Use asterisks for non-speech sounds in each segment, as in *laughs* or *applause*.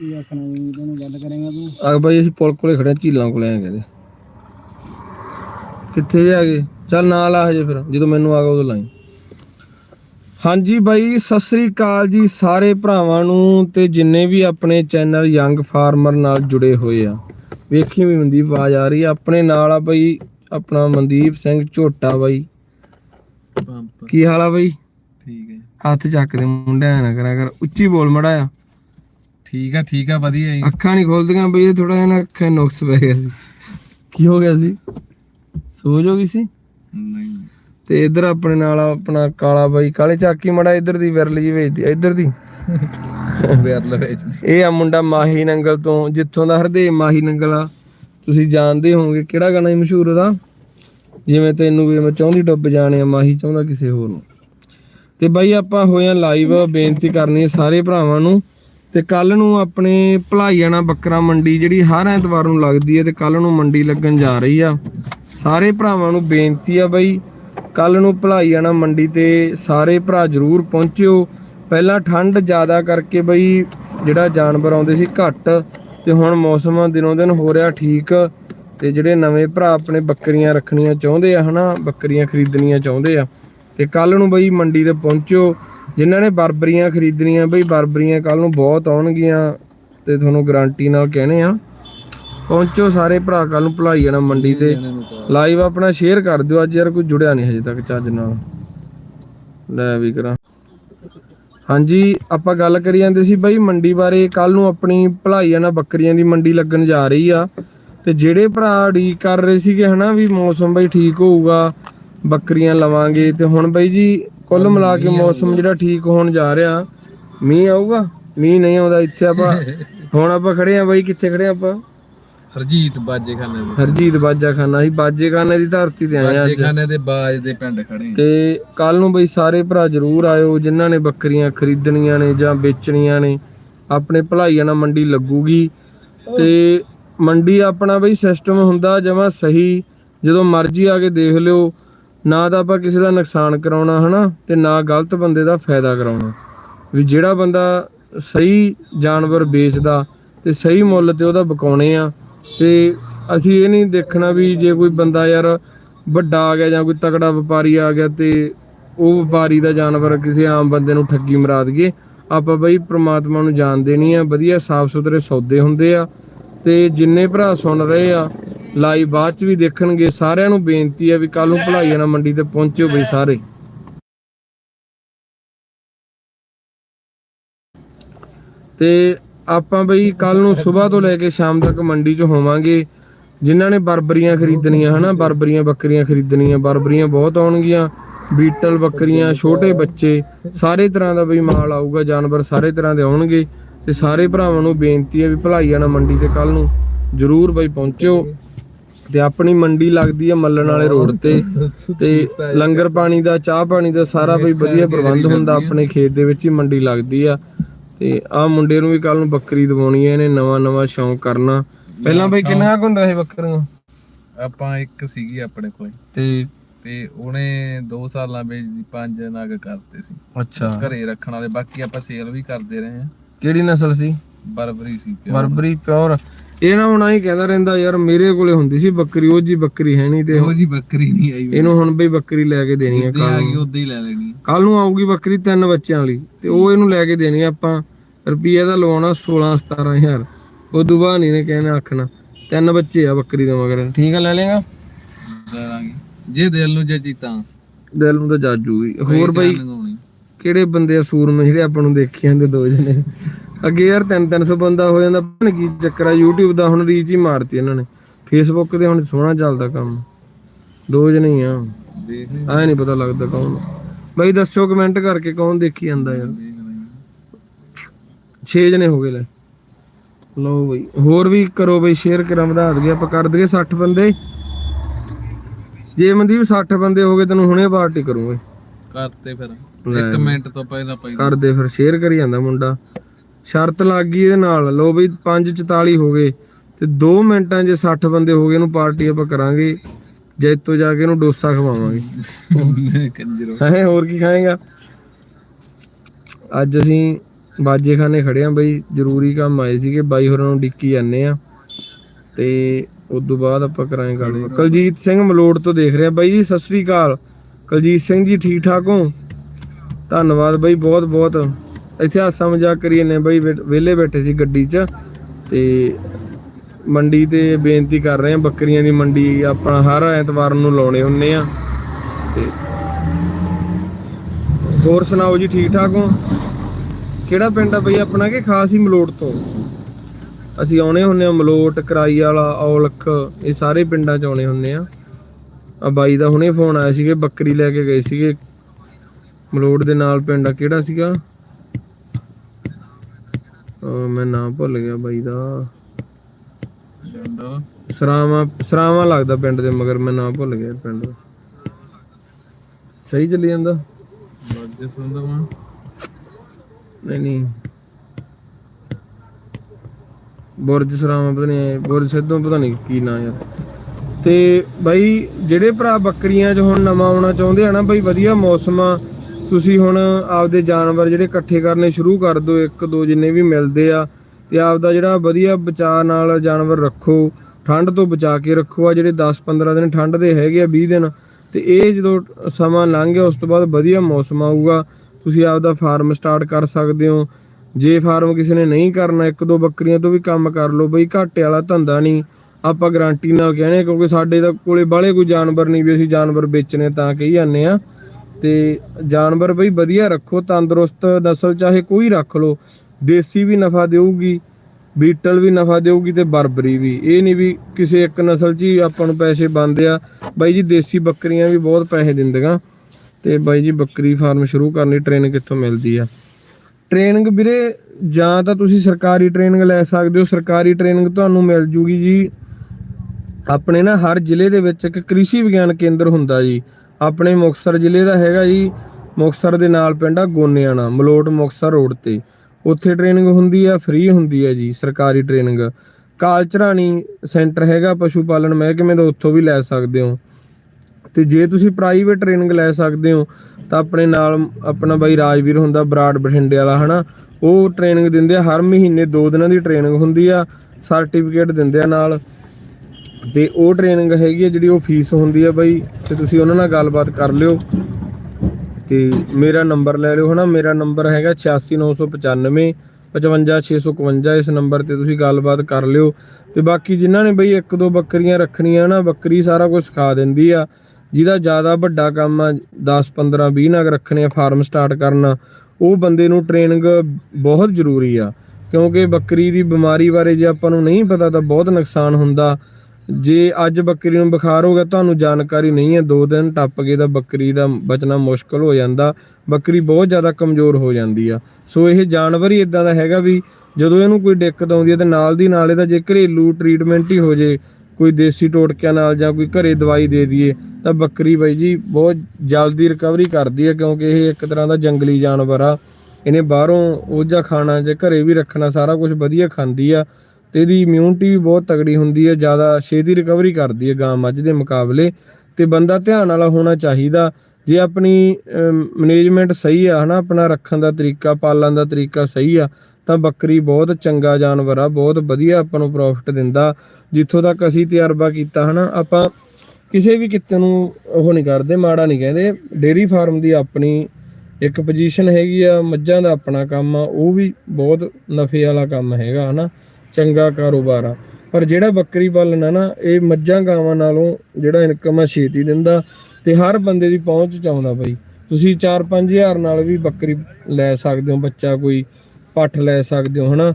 ਕੀ ਆਖਣਾ ਜੀ? ਤੈਨੂੰ ਗੱਲ ਕਰੇਗਾ ਤੂੰ। ਆ ਬਾਈ ਅਸੀਂ ਪੁਲ ਕੋਲੇ ਖੜੇ ਆ, ਝੀਲਾਂ ਕੋਲੇ ਆ ਕਹਿੰਦੇ। ਕਿੱਥੇ ਜੇ ਆ ਗਏ? ਚੱਲ ਨਾਲ ਆ ਹਜੇ ਫਿਰ ਜਦੋਂ ਮੈਨੂੰ ਆ ਗਿਆ ਉਦੋਂ ਲਾਈ ਹਾਂਜੀ ਬਾਈ ਸਤਿ ਸ੍ਰੀ ਅਕਾਲ ਜੀ ਸਾਰੇ ਭਰਾਵਾਂ ਨੂੰ ਤੇ ਜਿੰਨੇ ਵੀ ਆਪਣੇ ਚੈਨਲ ਯੰਗ ਫਾਰਮਰ ਨਾਲ ਜੁੜੇ ਹੋਏ ਆ। ਵੇਖੀ ਵੀ ਮਨਦੀਪ ਆਵਾਜ਼ ਆ ਰਹੀ ਆ। ਆਪਣੇ ਨਾਲ ਆ ਬਾਈ ਆਪਣਾ ਮਨਦੀਪ ਸਿੰਘ ਝੋਟਾ ਬਾਈ। ਪੰਪ। ਕੀ ਹਾਲ ਆ ਬਾਈ? ਠੀਕ ਹੈ। ਹੱਥ ਚੱਕ ਦੇ ਮੁੰਡਿਆਂ ਨਾ ਕਰਿਆ ਕਰ। ਉੱਚੀ ਬੋਲ ਮੜਾ ਆ ਠੀਕ ਆ ਠੀਕ ਆ ਵਧੀਆ ਜੀ। ਅੱਖਾਂ ਨਹੀਂ ਖੋਲਦੀਆਂ ਬਈ ਇਹ ਥੋੜਾ ਜਿਹਾ ਨਾ ਅੱਖਾਂ ਨੁਕਸ ਪੈ ਗਿਆ ਸੀ। ਕੀ ਹੋ ਗਿਆ ਸੀ? ਸੋਜ ਹੋ ਗਈ ਸੀ? ਨਹੀਂ। ਤੇ ਇੱਧਰ ਆਪਣੇ ਨਾਲ ਆਪਣਾ ਕਾਲਾ ਬਾਈ ਕਾਲੇ ਚਾਕੀ ਮੜਾ ਇੱਧਰ ਦੀ ਵਿਰਲ ਜੀ ਵੇਚਦੀ ਇੱਧਰ ਦੀ। ਵਿਰਲ ਵਿੱਚ ਇਹ ਆ ਮੁੰਡਾ ਮਾਹੀ ਨੰਗਲ ਤੋਂ ਜਿੱਥੋਂ ਦਾ ਹਰਦੇਵ ਮਾਹੀ ਨੰਗਲ ਆ। ਤੁਸੀਂ ਜਾਣਦੇ ਹੋਵੋਗੇ ਕਿਹੜਾ ਗਾਣਾ ਮਸ਼ਹੂਰ ਉਹਦਾ? ਜਿਵੇਂ ਤੈਨੂੰ ਵੀ ਮੈਂ ਚਾਹੁੰਦੀ ਡੁੱਬ ਜਾਣੇ ਆ ਮਾਹੀ ਚਾਹੁੰਦਾ ਕਿਸੇ ਹੋਰ ਨੂੰ। ਤੇ ਬਾਈ ਆਪਾਂ ਹੋਇਆ ਲਾਈਵ ਬੇਨਤੀ ਕਰਨੀ ਹੈ ਸਾਰੇ ਭਰਾਵਾਂ ਨੂੰ ਤੇ ਕੱਲ ਨੂੰ ਆਪਣੇ ਭਲਾਈਆਣਾ ਬੱਕਰਾ ਮੰਡੀ ਜਿਹੜੀ ਹਰ ਐਤਵਾਰ ਨੂੰ ਲੱਗਦੀ ਹੈ ਤੇ ਕੱਲ ਨੂੰ ਮੰਡੀ ਲੱਗਣ ਜਾ ਰਹੀ ਆ। ਸਾਰੇ ਭਰਾਵਾਂ ਨੂੰ ਬੇਨਤੀ ਆ ਬਈ ਕੱਲ ਨੂੰ ਭਲਾਈਆਣਾ ਮੰਡੀ ਤੇ ਸਾਰੇ ਭਰਾ ਜ਼ਰੂਰ ਪਹੁੰਚਿਓ। ਪਹਿਲਾਂ ਠੰਡ ਜ਼ਿਆਦਾ ਕਰਕੇ ਬਈ, ਜਿਹੜਾ ਜਾਨਵਰ ਆਉਂਦੇ ਸੀ ਘੱਟ, ਤੇ ਹੁਣ ਮੌਸਮ ਦਿਨੋਂ ਦਿਨ ਹੋ ਰਿਹਾ ਠੀਕ, ਤੇ ਜਿਹੜੇ ਨਵੇਂ ਭਰਾ ਆਪਣੇ ਬੱਕਰੀਆਂ ਰੱਖਣੀਆਂ ਚਾਹੁੰਦੇ ਆ ਹਨਾ, ਬੱਕਰੀਆਂ ਖਰੀਦਣੀਆਂ ਚਾਹੁੰਦੇ ਆ। ਤੇ ਕੱਲ ਨੂੰ ਬਈ ਮੰਡੀ ਤੇ ਪਹੁੰਚਿਓ। ਜਿਨ੍ਹਾਂ ਨੇ ਬਰਬਰੀਆਂ ਖਰੀਦਣੀਆਂ, ਬਈ ਬਰਬਰੀਆਂ ਕੱਲ ਨੂੰ ਬਹੁਤ ਆਉਣਗੀਆਂ ਤੇ ਤੁਹਾਨੂੰ ਗਾਰੰਟੀ ਨਾਲ ਕਹਿੰਦੇ ਆ। ਪਹੁੰਚੋ ਸਾਰੇ ਭਰਾ ਕੱਲ ਨੂੰ ਭਲਾਈ ਜਾਣਾ ਮੰਡੀ ਤੇ। ਲਾਈਵ ਆਪਣਾ ਸ਼ੇਅਰ ਕਰ ਦਿਓ, ਅੱਜ ਯਾਰ ਕੋਈ ਜੁੜਿਆ ਨਹੀਂ ਹਜੇ ਤੱਕ ਚੱਜ ਨਾਲ। ਲੈ ਵੀ ਕਰਾਂ। ਹਾਂਜੀ, ਆਪਾਂ ਗੱਲ ਕਰੀ ਜਾਂਦੇ ਸੀ ਬਈ ਮੰਡੀ ਬਾਰੇ। ਕੱਲ ਨੂੰ ਆਪਣੀ ਭਲਾਈ ਜਾਣਾ ਬੱਕਰੀਆਂ ਦੀ ਮੰਡੀ ਲੱਗਣ ਜਾ ਰਹੀ ਆ। ਤੇ ਜਿਹੜੇ ਭਰਾ ਉਡੀਕ ਕਰ ਰਹੇ ਸੀਗੇ ਹਨਾ ਵੀ ਮੌਸਮ ਬਈ ਠੀਕ ਹੋਊਗਾ ਬੱਕਰੀਆਂ ਲਵਾਂਗੇ ਤੇ ਹੁਣ ਬਈ ਜੀ ਕੁੱਲ ਮਿਲਾ ਕੇ ਮੌਸਮ ਜਿਹੜਾ ਠੀਕ ਹੋਣ ਜਾ ਰਿਹਾ ਮੀਂਹ ਆਊਗਾ? ਮੀਂਹ ਨਹੀਂ ਆਉਂਦਾ ਇੱਥੇ ਆਪਾਂ *laughs* ਹੁਣ ਆਪਾਂ ਖੜੇ ਆ ਬਾਈ ਕਿੱਥੇ ਖੜੇ ਆ ਆਪਾਂ? ਹਰਜੀਤ ਬਾਜੇ ਖਾਨੇ ਦੇ। ਹਰਜੀਤ ਬਾਜਾ ਖਾਨਾ ਸੀ ਬਾਜੇ ਖਾਨੇ ਦੀ ਧਰਤੀ ਤੇ ਆਏ ਆ ਬਾਜੇ ਖਾਨੇ ਦੇ ਬਾਜ ਦੇ ਪਿੰਡ ਖੜੇ। ਤੇ ਕੱਲ ਨੂੰ ਬਈ ਸਾਰੇ ਭਰਾ ਜਰੂਰ ਆਇਓ ਜਿਨ੍ਹਾਂ ਨੇ ਬੱਕਰੀਆਂ ਖਰੀਦਣੀਆਂ ਨੇ ਜਾਂ ਵੇਚਣੀਆਂ ਨੇ। ਆਪਣੇ ਭਲਾਈਆਂ ਨਾਲ ਮੰਡੀ ਲੱਗੂਗੀ। ਤੇ ਮੰਡੀ ਆਪਣਾ ਬਈ ਸਿਸਟਮ ਹੁੰਦਾ ਜਮਾ ਸਹੀ। ਜਦੋਂ ਮਰਜ਼ੀ ਆ ਕੇ ਦੇਖ ਲਿਓ। ਨਾ ਤਾਂ ਆਪਾਂ ਕਿਸੇ ਦਾ ਨੁਕਸਾਨ ਕਰਾਉਣਾ, ਹਨਾ? ਤੇ ਨਾ ਗਲਤ ਬੰਦੇ ਦਾ ਫਾਇਦਾ ਕਰਾਉਣਾ। ਵੀ ਜਿਹੜਾ ਬੰਦਾ ਸਹੀ ਜਾਨਵਰ ਵੇਚਦਾ ਤੇ ਸਹੀ ਮੁੱਲ ਤੇ ਉਹਦਾ ਬਕਾਉਣੇ ਆ, ਤੇ ਅਸੀਂ ਇਹ ਨਹੀਂ ਦੇਖਣਾ ਵੀ ਜੇ ਕੋਈ ਬੰਦਾ ਯਾਰ ਵੱਡਾ ਆ ਗਿਆ ਜਾਂ ਕੋਈ ਤਕੜਾ ਵਪਾਰੀ ਆ ਗਿਆ ਤੇ ਉਹ ਵਪਾਰੀ ਦਾ ਜਾਨਵਰ ਕਿਸੇ ਆਮ ਬੰਦੇ ਨੂੰ ਠੱਗੀ ਮਰਾ ਦਈਏ, ਆਪਾਂ ਬਈ ਪ੍ਰਮਾਤਮਾ ਨੂੰ ਜਾਣ ਦੇਣੀ ਆ, ਵਧੀਆ ਸਾਫ਼ ਸੁਥਰੇ ਸੌਦੇ ਹੁੰਦੇ ਆ ਤੇ ਜਿੰਨੇ ਭਰਾ ਸੁਣ ਰਹੇ ਆ ਲਾਈਵ ਬਾਅਦ ਚ ਵੀ ਦੇਖਣਗੇ, ਸਾਰਿਆਂ ਨੂੰ ਬੇਨਤੀ ਆ ਵੀ ਕੱਲ ਨੂੰ ਭਲਾਈ ਨਾਲ ਮੰਡੀ ਤੇ ਪਹੁੰਚਿਓ ਬਈ ਸਾਰੇ। ਤੇ ਆਪਾਂ ਬਈ ਕੱਲ ਨੂੰ ਸਵੇਰ ਤੋਂ ਲੈ ਕੇ ਸ਼ਾਮ ਤੱਕ ਮੰਡੀ 'ਚ ਹੋਵਾਂਗੇ। ਜਿਨ੍ਹਾਂ ਨੇ ਬਰਬਰੀਆਂ ਖਰੀਦਣੀਆਂ, ਹਨਾ? ਬਰਬਰੀਆਂ, ਬੱਕਰੀਆਂ ਖਰੀਦਣੀਆਂ, ਬਰਬਰੀਆਂ ਬਹੁਤ ਆਉਣਗੀਆਂ। ਬੀਟਲ ਬੱਕਰੀਆਂ, ਛੋਟੇ ਬੱਚੇ, ਸਾਰੇ ਤਰ੍ਹਾਂ ਦਾ ਬਈ ਮਾਲ ਆਊਗਾ, ਜਾਨਵਰ ਸਾਰੇ ਤਰ੍ਹਾਂ ਦੇ ਆਉਣਗੇ। ਤੇ ਸਾਰੇ ਭਰਾਵਾਂ ਨੂੰ ਬੇਨਤੀ ਹੈ ਵੀ ਭਲਾਈ ਆਣਾ ਮੰਡੀ ਤੇ ਕੱਲ ਨੂੰ ਜਰੂਰ ਬਈ ਪਹੁੰਚਿਓ। ਤੇ ਆਪਣੀ ਮੰਡੀ ਲੱਗਦੀ ਹੈ ਮੱਲਣ ਵਾਲੇ ਰੋਡ ਤੇ। ਤੇ ਲੰਗਰ ਪਾਣੀ ਦਾ ਚਾਹ ਪਾਣੀ ਦਾ ਸਾਰਾ ਬਈ ਵਧੀਆ ਪ੍ਰਬੰਧ ਹੁੰਦਾ ਆਪਣੇ ਖੇਤ ਦੇ ਵਿੱਚ ਹੀ ਮੰਡੀ ਲੱਗਦੀ ਆ। ਤੇ ਆ ਮੁੰਡੇ ਨੂੰ ਵੀ ਕੱਲ ਨੂੰ ਬੱਕਰੀ ਦਵਾਉਣੀ ਹੈ ਇਹਨੇ ਨਵਾਂ ਨਵਾਂ ਸ਼ੌਂਕ ਕਰਨਾ। ਪਹਿਲਾਂ ਬਈ ਕਿੰਨਾ ਕੁ ਹੁੰਦਾ ਇਹ ਬੱਕਰੀਆਂ? ਆਪਾਂ ਇੱਕ ਸੀਗੀ ਆਪਣੇ ਕੋਲੇ। ਤੇ ਤੇ ਉਹਨੇ 2 ਸਾਲਾਂ ਵਿੱਚ ਪੰਜ ਨਗ ਕਰਤੇ ਸੀ। ਅੱਛਾ। ਘਰੇ ਰੱਖਣ ਵਾਲੇ। ਬਾਕੀ ਆਪਾਂ ਸੇਲ ਵੀ ਕਰਦੇ ਰਹੇ ਆ ਕਿਹੜੀ ਨਸਲ ਸੀ? ਬਰਬਰੀ ਸੀ ਬਰਬਰੀ ਪਿਓਰ। ਇਹ ਨਾ ਹੁਣ ਕਹਿੰਦਾ ਰਹਿੰਦਾ ਯਾਰ ਮੇਰੇ ਕੋਲੇ ਹੁੰਦੀ ਸੀ ਬੱਕਰੀ ਉਹ ਜੀ ਬੱਕਰੀ ਹੈ ਨਹੀਂ ਤੇ ਉਹ ਜੀ ਬੱਕਰੀ ਨਹੀਂ ਆਈ ਇਹਨੂੰ ਹੁਣ ਬਈ ਬੱਕਰੀ ਲੈ ਕੇ ਦੇਣੀ ਹੈ ਜਿੱਦੇ ਆ ਗਈ ਉਦੋਂ ਹੀ ਲੈ ਲੈਣੀ ਕੱਲ ਨੂੰ ਆਊਗੀ ਬੱਕਰੀ ਤਿੰਨ ਬੱਚਿਆਂ ਵਾਲੀ ਤੇ ਉਹ ਇਹਨੂੰ ਲੈ ਕੇ ਦੇਣੀ ਆ ਆਪਾਂ। ਰੁਪਈਆ ਦਾ ਲਵਾਉਣਾ 16 17000 ਉਦੋਂ ਬਾਅਦ ਨਹੀਂ ਨੇ ਕਹਿਣਾ ਆਖਣਾ ਤਿੰਨ ਬੱਚੇ ਆ ਬੱਕਰੀ ਦੇ ਮਗਰ। ਠੀਕ ਆ ਲੈ ਲੇਗਾ ਲੈ ਲਾਂਗੇ। ਜੇ ਦਿਲ ਨੂੰ ਜੱਜੀ ਤਾਂ ਦਿਲ ਨੂੰ ਤਾਂ ਜਾਜੂਗੀ। ਹੋਰ ਬਈ ਕਿਹੜੇ ਬੰਦੇ ਆ ਸੂਰਮੇ ਜਿਹੜੇ ਆਪਾਂ ਨੂੰ ਦੇਖੀ ਜਾਂਦੇ ਦੋ ਜਣੇ? ਅੱਗੇ ਯਾਰ 3-300 ਬੰਦਾ ਹੋ ਜਾਂਦਾ ਪਤਾ ਕੀ ਚੱਕਰ ਆ YouTube ਦਾ ਹੁਣ ਰੀਚ ਹੀ ਮਾਰਤੀ ਇਹਨਾਂ ਨੇ। Facebook ਤੇ ਹੁਣ ਸੋਹਣਾ ਚੱਲਦਾ ਕੰਮ। ਦੋ ਜਣੇ ਹੀ ਆ। ਐ ਨਹੀਂ ਪਤਾ ਲੱਗਦਾ ਕੌਣ। ਬਈ ਦੱਸੋ ਕਮੈਂਟ ਕਰਕੇ ਕੌਣ ਦੇਖੀ ਜਾਂਦਾ ਯਾਰ। ਦੇਖ ਲੈ 6 ਜਣੇ ਹੋ ਗਏ ਲੈ। ਲਓ ਬਈ ਹੋਰ ਵੀ ਕਰੋ ਬਈ ਸ਼ੇਅਰ ਕਰਾਂ ਵਧਾ ਦਈਏ। ਆਪਾਂ ਕਰ ਦਈਏ 60 ਬੰਦੇ। ਜੇ ਮਨਦੀਪ 60 ਬੰਦੇ ਹੋ ਗਏ ਤੈਨੂੰ ਹੁਣੇ ਪਾਰਟੀ ਕਰੂੰਗੇ। ਕਰਤੇ ਫਿਰ। ਇੱਕ ਮਿੰਟ ਤੋਂ ਪਹਿਲਾਂ ਪਹਿਲਾਂ। ਕਰਦੇ ਫਿਰ ਸ਼ੇਅਰ ਕਰੀ ਜਾਂਦਾ ਮੁੰਡਾ। ਸ਼ਰਤ ਲੱਗ ਗਈ ਇਹਦੇ ਨਾਲ। ਲਓ ਬਈ 5:44 ਹੋ ਗਏ ਤੇ 2 ਮਿੰਟਾਂ 'ਚ 60 ਬੰਦੇ ਹੋ ਗਏ ਇਹਨੂੰ ਪਾਰਟੀ ਆਪਾਂ ਕਰਾਂਗੇ। ਜੈਤੋ ਜਾ ਕੇ ਇਹਨੂੰ ਡੋਸਾ ਖਵਾਵਾਂਗੇ। ਕੰਜਰੋ ਹੈ ਹੋਰ ਕੀ ਖਾਏਗਾ? ਅੱਜ ਅਸੀਂ ਬਾਜੇਖਾਨੇ ਖੜੇ ਆ ਬਈ ਜ਼ਰੂਰੀ ਕੰਮ ਆਏ ਸੀਗੇ ਬਾਈ ਹੋਰਾਂ ਨੂੰ ਡਿੱਕੀ ਜਾਂਦੇ ਆ। ਤੇ ਉਸ ਤੋਂ ਬਾਅਦ ਆਪਾਂ ਕਰਾਂਗੇ ਗੱਲ। ਕੁਲਜੀਤ ਸਿੰਘ ਮਲੋੜ ਤੋਂ ਦੇਖ ਰਿਹਾ। ਬਾਈ ਜੀ ਸਤਿ ਸ੍ਰੀ ਅਕਾਲ। ਕੁਲਜੀਤ ਸਿੰਘ ਜੀ ਠੀਕ ਠਾਕ ਹੋ? ਧੰਨਵਾਦ ਬਾਈ ਬਹੁਤ ਬਹੁਤ ਇੱਥੇ ਹਾਸਾ ਮਜ਼ਾਕ ਕਰੀ ਨੇ ਬਾਈ ਵੇ- ਵਿਹਲੇ ਬੈਠੇ ਸੀ ਗੱਡੀ 'ਚ ਤੇ ਮੰਡੀ ਤੇ ਬੇਨਤੀ ਕਰ ਰਹੇ ਆ ਬੱਕਰੀਆਂ ਦੀ ਮੰਡੀ ਆਪਣਾ ਹਰ ਐਤਵਾਰ ਨੂੰ ਲਾਉਣੇ ਹੁੰਨੇ ਆ। ਤੇ ਹੋਰ ਸੁਣਾਓ ਜੀ, ਠੀਕ ਠਾਕ ਹੋ? ਕਿਹੜਾ ਪਿੰਡ ਆ ਬਈ ਆਪਣਾ ਕਿ ਖਾਸ ਹੀ ਮਲੋਟ ਤੋਂ? ਅਸੀਂ ਆਉਣੇ ਹੁੰਨੇ ਆ ਮਲੋਟ ਕਰਾਈ ਵਾਲਾ ਔਲਖ, ਇਹ ਸਾਰੇ ਪਿੰਡਾਂ ਚ ਆਉਣੇ ਹੁੰਨੇ ਆ। ਆ ਬਾਈ ਦਾ ਹੁਣੇ ਫੋਨ ਆਇਆ ਸੀਗੇ ਬੱਕਰੀ ਲੈ ਕੇ ਗਏ ਸੀਗੇ। ਮਲੋਟ ਦੇ ਨਾਲ ਪਿੰਡ ਆ ਕਿਹੜਾ ਸੀਗਾ? ਮੈਂ ਨਾਮ ਭੁੱਲ ਗਿਆ ਬਾਈ ਦਾ। ਸਰਾਵਾਂ। ਸਰਾਵਾਂ ਲੱਗਦਾ ਪਿੰਡ ਦੇ ਮਗਰ ਮੈਂ ਨਾਮ ਭੁੱਲ ਗਿਆ ਪਿੰਡ ਦਾ। ਸਹੀ ਚੱਲੀ ਜਾਂਦਾ? ਬੱਜੇ ਸੰਦਮਾ ਨਹੀਂ ਨਹੀਂ। ਬੁਰਜ ਸਰਾਵਾਂ ਪਤਾ ਨਹੀਂ ਬੁਰਜ ਸਿੱਧੋਂ ਪਤਾ ਨਹੀਂ ਕੀ ਨਾਂ ਯਾਰ। ਤੇ ਬਾਈ ਜਿਹੜੇ ਭਰਾ ਬੱਕਰੀਆਂ 'ਚ ਹੁਣ ਨਵਾਂ ਆਉਣਾ ਚਾਹੁੰਦੇ ਆ ਨਾ ਬਾਈ ਵਧੀਆ ਮੌਸਮ ਆ ਤੁਸੀਂ ਹੁਣ ਆਪਦੇ ਜਾਨਵਰ ਜਿਹੜੇ ਇਕੱਠੇ ਕਰਨੇ ਸ਼ੁਰੂ ਕਰ ਦਿਓ, ਇੱਕ ਦੋ ਜਿੰਨੇ ਵੀ ਮਿਲਦੇ ਆ, ਤੇ ਆਪਦਾ ਜਿਹੜਾ ਵਧੀਆ ਬਚਾਅ ਨਾਲ ਜਾਨਵਰ ਰੱਖੋ, ਠੰਡ ਤੋਂ ਬਚਾ ਕੇ ਰੱਖੋ। ਆ ਜਿਹੜੇ 10-15 ਦਿਨ ਠੰਡ ਦੇ ਹੈਗੇ ਆ 20 ਦਿਨ, ਤੇ ਇਹ ਜਦੋਂ ਸਮਾਂ ਲੰਘ ਗਿਆ, ਉਸ ਤੋਂ ਬਾਅਦ ਵਧੀਆ ਮੌਸਮ ਆਊਗਾ। ਤੁਸੀਂ ਆਪਦਾ ਫਾਰਮ ਸਟਾਰਟ ਕਰ ਸਕਦੇ ਹੋ। ਜੇ ਫਾਰਮ ਕਿਸੇ ਨੇ ਨਹੀਂ ਕਰਨਾ, ਇੱਕ ਦੋ ਬੱਕਰੀਆਂ ਤੋਂ ਵੀ ਕੰਮ ਕਰ ਲਓ। ਬਈ ਘਾਟੇ ਵਾਲਾ ਧੰਦਾ ਨਹੀਂ, ਆਪਾਂ ਗਾਰੰਟੀ ਨਾਲ ਕਹਿੰਦੇ ਕਿਉਂਕਿ ਸਾਡੇ ਦਾ ਕੋਲੇ ਬਾਲੇ ਕੋਈ ਜਾਨਵਰ ਨਹੀਂ ਵੀ ਅਸੀਂ ਜਾਨਵਰ ਵੇਚਣੇ ਤਾਂ ਕਹੀ ਜਾਂਦੇ ਆ। ਤੇ ਜਾਨਵਰ ਬਈ ਵਧੀਆ ਰੱਖੋ, ਤੰਦਰੁਸਤ ਨਸਲ ਚਾਹੇ ਕੋਈ ਰੱਖ ਲਓ, ਦੇਸੀ ਵੀ ਨਫਾ ਦੇਊਗੀ, ਬੀਟਲ ਵੀ ਨਫਾ ਦੇਊਗੀ ਤੇ ਬਰਬਰੀ ਵੀ। ਇਹ ਨਹੀਂ ਵੀ ਕਿਸੇ ਇੱਕ ਨਸਲ 'ਚ ਹੀ ਆਪਾਂ ਨੂੰ ਪੈਸੇ ਬਣਦੇ ਆ। ਬਾਈ ਜੀ, ਦੇਸੀ ਬੱਕਰੀਆਂ ਵੀ ਬਹੁਤ ਪੈਸੇ ਦਿੰਦੀਆਂ। ਤੇ ਬਾਈ ਜੀ, ਬੱਕਰੀ ਫਾਰਮ ਸ਼ੁਰੂ ਕਰਨੀ ਟ੍ਰੇਨਿੰਗ ਕਿੱਥੋਂ ਮਿਲਦੀ ਆ? ਟ੍ਰੇਨਿੰਗ ਵੀਰੇ, ਜਾਂ ਤਾਂ ਤੁਸੀਂ ਸਰਕਾਰੀ ਟ੍ਰੇਨਿੰਗ ਲੈ ਸਕਦੇ ਹੋ। ਸਰਕਾਰੀ ਟ੍ਰੇਨਿੰਗ ਤੁਹਾਨੂੰ ਮਿਲ ਜੂਗੀ ਜੀ। ਆਪਣੇ ਨਾ ਹਰ ਜ਼ਿਲ੍ਹੇ ਦੇ ਵਿੱਚ ਇੱਕ ਕ੍ਰਿਸ਼ੀ ਵਿਗਿਆਨ ਕੇਂਦਰ ਹੁੰਦਾ ਜੀ। ਆਪਣੇ ਮੁਕਤਸਰ ਜ਼ਿਲ੍ਹੇ ਦਾ ਹੈਗਾ ਜੀ, ਮੁਕਤਸਰ ਦੇ ਨਾਲ ਪਿੰਡ ਆ ਗੋਨਿਆਣਾ, ਮਲੋਟ ਮੁਕਤਸਰ ਰੋਡ ਤੇ। ਉੱਥੇ ਟ੍ਰੇਨਿੰਗ ਹੁੰਦੀ ਆ ਫ੍ਰੀ ਹੁੰਦੀ ਆ ਜੀ, ਸਰਕਾਰੀ ਟ੍ਰੇਨਿੰਗ ਕਾਲਚਰਾਣੀ ਸੈਂਟਰ ਹੈਗਾ ਪਸ਼ੂ ਪਾਲਣ ਮਹਿਕਮੇ ਦਾ, ਉੱਥੋਂ ਵੀ ਲੈ ਸਕਦੇ ਹੋ। ਤੇ ਜੇ ਤੁਸੀਂ ਪ੍ਰਾਈਵੇਟ ਟ੍ਰੇਨਿੰਗ ਲੈ ਸਕਦੇ ਹੋ, ਤਾਂ ਆਪਣੇ ਨਾਲ ਆਪਣਾ ਬਾਈ ਰਾਜਵੀਰ ਹੁੰਦਾ, ਬਰਾੜ ਬਠਿੰਡੇ ਵਾਲਾ, ਹਨਾ? ਉਹ ਟ੍ਰੇਨਿੰਗ ਦਿੰਦੇ ਆ, ਹਰ ਮਹੀਨੇ 2 ਦਿਨਾਂ ਦੀ ਟ੍ਰੇਨਿੰਗ ਹੁੰਦੀ ਆ ਸਰਟੀਫਿਕੇਟ ਦਿੰਦੇ ਆ ਨਾਲ। ਤੇ ਉਹ ਟ੍ਰੇਨਿੰਗ ਹੈਗੀ ਆ ਜਿਹੜੀ ਉਹ ਫੀਸ ਹੁੰਦੀ ਆ ਬਾਈ, ਤੇ ਤੁਸੀਂ ਉਹਨਾਂ ਨਾਲ ਗੱਲਬਾਤ ਕਰ ਲਿਓ। ਤੇ ਮੇਰਾ ਨੰਬਰ ਲੈ ਲਿਓ ਹਨਾ, ਮੇਰਾ ਨੰਬਰ ਹੈਗਾ 86995 55651 ਇਸ ਨੰਬਰ ਤੇ ਤੁਸੀਂ ਗੱਲਬਾਤ ਕਰ ਲਿਓ। ਤੇ ਬਾਕੀ ਜਿਨ੍ਹਾਂ ਨੇ ਬਈ ਇੱਕ ਦੋ ਬੱਕਰੀਆਂ ਰੱਖਣੀਆਂ ਨਾ, ਬੱਕਰੀ ਸਾਰਾ ਕੁਝ ਸਿਖਾ ਦਿੰਦੀ ਆ। ਜਿਹਦਾ ਜ਼ਿਆਦਾ ਵੱਡਾ ਕੰਮ ਆ 10 15 20 ਨਗ ਰੱਖਣੇ ਆ ਫਾਰਮ ਸਟਾਰਟ ਕਰਨਾ, ਉਹ ਬੰਦੇ ਨੂੰ ਟ੍ਰੇਨਿੰਗ ਬਹੁਤ ਜ਼ਰੂਰੀ ਆ। ਕਿਉਂਕਿ ਬੱਕਰੀ ਦੀ ਬਿਮਾਰੀ ਬਾਰੇ ਜੇ ਆਪਾਂ ਨੂੰ ਨਹੀਂ ਪਤਾ ਤਾਂ ਬਹੁਤ ਨੁਕਸਾਨ ਹੁੰਦਾ। ਜੇ ਅੱਜ ਬੱਕਰੀ ਨੂੰ ਬੁਖਾਰ ਹੋ ਗਿਆ, ਤੁਹਾਨੂੰ ਜਾਣਕਾਰੀ ਨਹੀਂ ਹੈ, ਦੋ ਦਿਨ ਟੱਪ ਗਏ ਤਾਂ ਬੱਕਰੀ ਦਾ ਬਚਣਾ ਮੁਸ਼ਕਲ ਹੋ ਜਾਂਦਾ, ਬੱਕਰੀ ਬਹੁਤ ਜ਼ਿਆਦਾ ਕਮਜ਼ੋਰ ਹੋ ਜਾਂਦੀ ਆ। ਸੋ ਇਹ ਜਾਨਵਰ ਹੀ ਇਦਾਂ ਦਾ ਹੈਗਾ ਵੀ ਜਦੋਂ ਇਹਨੂੰ ਕੋਈ ਦਿੱਕਤ ਆਉਂਦੀ ਹੈ ਤੇ ਨਾਲ ਦੀ ਨਾਲ ਇਹਦਾ ਜੇ ਘਰੇਲੂ ਟ੍ਰੀਟਮੈਂਟ ਹੀ ਹੋ ਜੇ, ਕੋਈ ਦੇਸੀ ਟੋਟਕਿਆਂ ਨਾਲ ਜਾਂ ਕੋਈ ਘਰੇ ਦਵਾਈ ਦੇ ਦਈਏ, ਤਾਂ ਬੱਕਰੀ ਬਾਈ ਜੀ ਬਹੁਤ ਜਲਦੀ ਰਿਕਵਰੀ ਕਰਦੀ ਹੈ, ਕਿਉਂਕਿ ਇਹ ਇੱਕ ਤਰ੍ਹਾਂ ਦਾ ਜੰਗਲੀ ਜਾਨਵਰ ਆ। ਇਹਨੇ ਬਾਹਰੋਂ ਉਹਜਾ ਖਾਣਾ, ਜੇ ਘਰੇ ਵੀ ਰੱਖਣਾ, ਸਾਰਾ ਕੁਝ ਵਧੀਆ ਖਾਂਦੀ ਆ। ਤੇ ਇਹਦੀ ਇਮਿਊਨਿਟੀ ਵੀ ਬਹੁਤ ਤਗੜੀ ਹੁੰਦੀ ਹੈ, ਜ਼ਿਆਦਾ ਛੇਤੀ ਰਿਕਵਰੀ ਕਰਦੀ ਹੈ ਗਾਂ ਮੱਝ ਦੇ ਮੁਕਾਬਲੇ ਤੇ ਬੰਦਾ ਧਿਆਨ ਵਾਲਾ ਹੋਣਾ ਚਾਹੀਦਾ। ਜੇ ਆਪਣੀ ਮੈਨੇਜਮੈਂਟ ਸਹੀ ਆ, ਹਨਾ, ਆਪਣਾ ਰੱਖਣ ਦਾ ਤਰੀਕਾ, ਪਾਲਣ ਦਾ ਤਰੀਕਾ ਸਹੀ ਆ, ਤਾਂ ਬੱਕਰੀ ਬਹੁਤ ਚੰਗਾ ਜਾਨਵਰ ਆ, ਬਹੁਤ ਵਧੀਆ ਆਪਾਂ ਨੂੰ ਪ੍ਰੋਫਿਟ ਦਿੰਦਾ। ਜਿੱਥੋਂ ਤੱਕ ਅਸੀਂ ਤਜਰਬਾ ਕੀਤਾ, ਹਨਾ, ਆਪਾਂ ਕਿਸੇ ਵੀ ਕਿਤੇ ਨੂੰ ਉਹ ਨਹੀਂ ਕਰਦੇ, ਮਾੜਾ ਨਹੀਂ ਕਹਿੰਦੇ। ਡੇਰੀ ਫਾਰਮ ਦੀ ਆਪਣੀ ਇੱਕ ਪੋਜੀਸ਼ਨ ਹੈਗੀ ਆ, ਮੱਝਾਂ ਦਾ ਆਪਣਾ ਕੰਮ ਆ, ਉਹ ਵੀ ਬਹੁਤ ਨਫੇ ਵਾਲਾ ਕੰਮ ਹੈਗਾ, ਹਨਾ। ਚੰਗਾ ਕਾਰੋਬਾਰ ਆ। ਪਰ ਜਿਹੜਾ ਬੱਕਰੀ ਪਾਲਣ ਆ ਨਾ, ਇਹ ਮੱਝਾਂ ਗਾਵਾਂ ਨਾਲੋਂ ਜਿਹੜਾ ਇਨਕਮ ਆ ਛੇਤੀ ਦਿੰਦਾ ਤੇ ਹਰ ਬੰਦੇ ਦੀ ਪਹੁੰਚ ਚ ਆਉਂਦਾ ਬਈ। ਤੁਸੀਂ 4-5000 ਨਾਲ ਵੀ ਬੱਕਰੀ ਲੈ ਸਕਦੇ ਹੋ, ਬੱਚਾ ਕੋਈ ਪੱਠ ਲੈ ਸਕਦੇ ਹੋ, ਹਨਾ?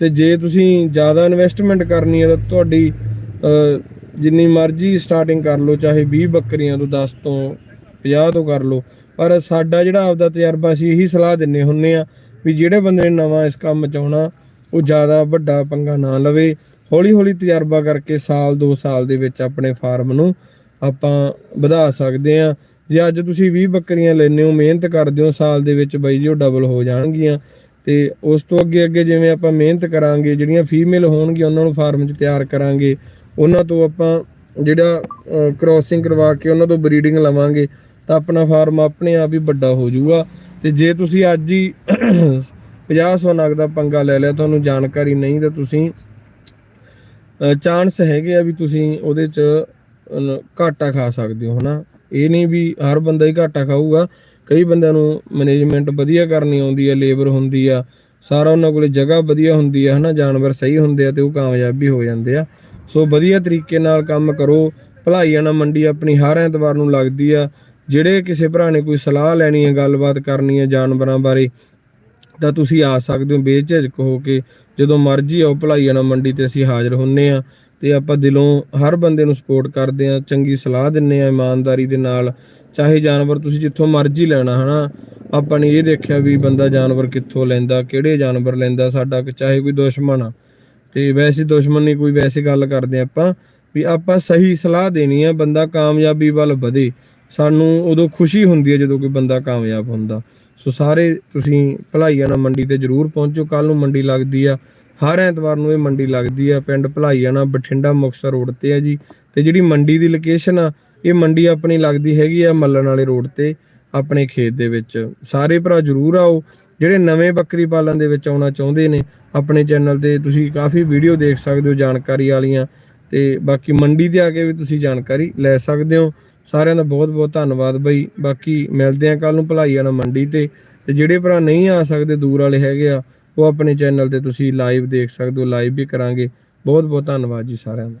ਤੇ ਜੇ ਤੁਸੀਂ ਜ਼ਿਆਦਾ ਇਨਵੈਸਟਮੈਂਟ ਕਰਨੀ ਹੈ ਤਾਂ ਤੁਹਾਡੀ ਜਿੰਨੀ ਮਰਜ਼ੀ ਸਟਾਰਟਿੰਗ ਕਰ ਲਓ, ਚਾਹੇ 20 ਬੱਕਰੀਆਂ ਤੋਂ 10 ਤੋਂ 50 ਤੋਂ ਕਰ ਲਓ, ਪਰ ਸਾਡਾ ਜਿਹੜਾ ਆਪਦਾ ਤਜਰਬਾ ਸੀ ਇਹੀ ਸਲਾਹ ਦਿੰਨੇ ਹੁੰਨੇ ਆ ਵੀ ਜਿਹੜੇ ਬੰਦੇ ਨੇ ਨਵਾਂ ਇਸ ਕੰਮ ਚ ਆਉਣਾ ਉਹ ਜ਼ਿਆਦਾ ਵੱਡਾ ਪੰਗਾ ਨਾ ਲਵੇ। ਹੌਲੀ ਹੌਲੀ ਤਜਰਬਾ ਕਰਕੇ ਸਾਲ 2 ਸਾਲ ਦੇ ਵਿੱਚ ਆਪਣੇ ਫਾਰਮ ਨੂੰ ਆਪਾਂ ਵਧਾ ਸਕਦੇ ਆ ਜੇ ਅੱਜ ਤੁਸੀਂ 20 ਬੱਕਰੀਆਂ ਲੈਨੇ ਹੋ, ਮਿਹਨਤ ਕਰਦੇ ਹੋ, ਸਾਲ ਦੇ ਵਿੱਚ ਬਾਈ ਜੀ ਉਹ ਡਬਲ ਹੋ ਜਾਣਗੀਆਂ। ਤੇ ਉਸ ਤੋਂ ਅੱਗੇ ਅੱਗੇ ਜਿਵੇਂ ਆਪਾਂ ਮਿਹਨਤ ਕਰਾਂਗੇ, ਜਿਹੜੀਆਂ ਫੀਮੇਲ ਹੋਣਗੀਆਂ, ਉਹਨਾਂ ਨੂੰ ਫਾਰਮ 'ਚ ਤਿਆਰ ਕਰਾਂਗੇ। ਉਹਨਾਂ ਤੋਂ ਆਪਾਂ ਜਿਹੜਾ ਕ੍ਰੋਸਿੰਗ ਕਰਵਾ ਕੇ ਉਹਨਾਂ ਤੋਂ ਬਰੀਡਿੰਗ ਲਵਾਂਗੇ, ਤਾਂ ਆਪਣਾ ਫਾਰਮ ਆਪਣੇ ਆਪ ਹੀ ਵੱਡਾ ਹੋ ਜਾਊਗਾ। ਤੇ ਜੇ ਤੁਸੀਂ ਅੱਜ ਹੀ 50 ਨਗ ਦਾ ਪੰਗਾ ਲੈ ਲਿਆ, ਤੁਹਾਨੂੰ ਜਾਣਕਾਰੀ ਨਹੀਂ ਤਾਂ ਤੁਸੀਂ ਚਾਂਸ ਹੈਗੇ ਆ ਵੀ ਤੁਸੀਂ ਉਹਦੇ ਚ ਘਾਟਾ ਖਾ ਸਕਦੇ ਹੋ, ਹਨਾ? ਇਹ ਨਹੀਂ ਵੀ ਹਰ ਬੰਦਾ ਹੀ ਘਾਟਾ ਖਾਊਗਾ। ਕਈ ਬੰਦਿਆਂ ਨੂੰ ਮੈਨੇਜਮੈਂਟ ਵਧੀਆ ਕਰਨੀ ਆਉਂਦੀ ਆ ਲੇਬਰ ਹੁੰਦੀ ਆ, ਸਾਰਾ ਉਹਨਾਂ ਕੋਲੇ ਜਗ੍ਹਾ ਵਧੀਆ ਹੁੰਦੀ ਆ, ਹਨਾ? ਜਾਨਵਰ ਸਹੀ ਹੁੰਦੇ ਆ ਤੇ ਉਹ ਕਾਮਯਾਬ ਵੀ ਹੋ ਜਾਂਦੇ ਆ। ਸੋ ਵਧੀਆ ਤਰੀਕੇ ਨਾਲ ਕੰਮ ਕਰੋ। ਭਲਾਈਆਣਾ ਮੰਡੀ ਆਪਣੀ ਹਰ ਐਤਵਾਰ ਨੂੰ ਲੱਗਦੀ ਆ। ਜਿਹੜੇ ਕਿਸੇ ਭਰਾ ਨੇ ਕੋਈ ਸਲਾਹ ਲੈਣੀ ਹੈ ਗੱਲਬਾਤ ਕਰਨੀ ਹੈ ਜਾਨਵਰਾਂ ਬਾਰੇ ਤਾਂ ਤੁਸੀਂ ਆ ਸਕਦੇ ਹੋ ਬੇਝਿਜਕ ਹੋ ਕੇ। ਜਦੋਂ ਮਰਜ਼ੀ ਆਓ ਭਲਾਈਆਣਾ ਮੰਡੀ ਤੇ ਅਸੀਂ ਹਾਜ਼ਰ ਹੁੰਨੇ ਆ ਤੇ ਆਪਾਂ ਦਿਲੋਂ ਹਰ ਬੰਦੇ ਨੂੰ ਸਪੋਰਟ ਕਰਦੇ ਆ, ਚੰਗੀ ਸਲਾਹ ਦਿੰਨੇ ਆ ਇਮਾਨਦਾਰੀ ਦੇ ਨਾਲ। ਚਾਹੇ ਜਾਨਵਰ ਤੁਸੀਂ ਜਿੱਥੋਂ ਮਰਜ਼ੀ ਲੈਣਾ, ਹਨਾ? ਆਪਾਂ ਨੇ ਇਹ ਦੇਖਿਆ ਵੀ ਬੰਦਾ ਜਾਨਵਰ ਕਿੱਥੋਂ ਲੈਂਦਾ, ਕਿਹੜੇ ਜਾਨਵਰ ਲੈਂਦਾ ਸਾਡਾ, ਚਾਹੇ ਕੋਈ ਦੁਸ਼ਮਣ ਆ। ਤੇ ਵੈਸੇ ਦੁਸ਼ਮਣ ਨਹੀਂ, ਕੋਈ ਵੈਸੇ ਗੱਲ ਕਰਦੇ ਆਪਾਂ ਵੀ ਆਪਾਂ ਸਹੀ ਸਲਾਹ ਦੇਣੀ ਆ, ਬੰਦਾ ਕਾਮਯਾਬੀ ਵੱਲ ਵਧੇ। ਸਾਨੂੰ ਉਦੋਂ ਖੁਸ਼ੀ ਹੁੰਦੀ ਹੈ ਜਦੋਂ ਕੋਈ ਬੰਦਾ ਕਾਮਯਾਬ ਹੁੰਦਾ। ਸੋ ਸਾਰੇ ਤੁਸੀਂ ਭਲਾਈਆਣਾ ਮੰਡੀ ਤੇ ਜਰੂਰ ਪਹੁੰਚੋ। ਕੱਲ ਨੂੰ ਮੰਡੀ ਲੱਗਦੀ ਆ, ਹਰ ਐਤਵਾਰ ਨੂੰ ਇਹ ਮੰਡੀ ਲੱਗਦੀ ਆ। ਪਿੰਡ ਭਲਾਈਆਣਾ ਬਠਿੰਡਾ ਮੁਕਤਸਰ ਰੋਡ ਤੇ ਆ ਜੀ। ਤੇ ਜਿਹੜੀ ਮੰਡੀ ਦੀ ਲੋਕੇਸ਼ਨ ਆ, ਇਹ ਮੰਡੀ ਆਪਣੀ ਲੱਗਦੀ ਹੈਗੀ ਆ ਮੱਲਣ ਵਾਲੇ ਰੋਡ ਤੇ, ਆਪਣੇ ਖੇਤ ਦੇ ਵਿੱਚ। ਸਾਰੇ ਭਰਾ ਜਰੂਰ ਆਓ। ਜਿਹੜੇ ਨਵੇਂ ਬੱਕਰੀ ਪਾਲਣ ਦੇ ਵਿੱਚ ਆਉਣਾ ਚਾਹੁੰਦੇ ਨੇ, ਆਪਣੇ ਚੈਨਲ ਤੇ ਤੁਸੀਂ ਕਾਫੀ ਵੀਡੀਓ ਦੇਖ ਸਕਦੇ ਹੋ ਜਾਣਕਾਰੀ ਵਾਲੀਆਂ। ਤੇ ਬਾਕੀ ਮੰਡੀ ਤੇ ਆ ਕੇ ਵੀ ਤੁਸੀਂ ਜਾਣਕਾਰੀ ਲੈ ਸਕਦੇ ਹੋ। ਸਾਰਿਆਂ ਦਾ ਬਹੁਤ ਬਹੁਤ ਧੰਨਵਾਦ ਬਈ। ਬਾਕੀ ਮਿਲਦੇ ਆ ਕੱਲ ਨੂੰ ਭਲਾਈ ਵਾਲਾ ਮੰਡੀ ਤੇ। ਤੇ ਜਿਹੜੇ ਭਰਾ ਨਹੀਂ ਆ ਸਕਦੇ, ਦੂਰ ਵਾਲੇ ਹੈਗੇ ਆ, ਉਹ ਆਪਣੇ ਚੈਨਲ ਤੇ ਤੁਸੀਂ ਲਾਈਵ ਦੇਖ ਸਕਦੇ ਹੋ ਲਾਈਵ ਵੀ ਕਰਾਂਗੇ। ਬਹੁਤ ਬਹੁਤ ਧੰਨਵਾਦ ਜੀ ਸਾਰਿਆਂ ਦਾ।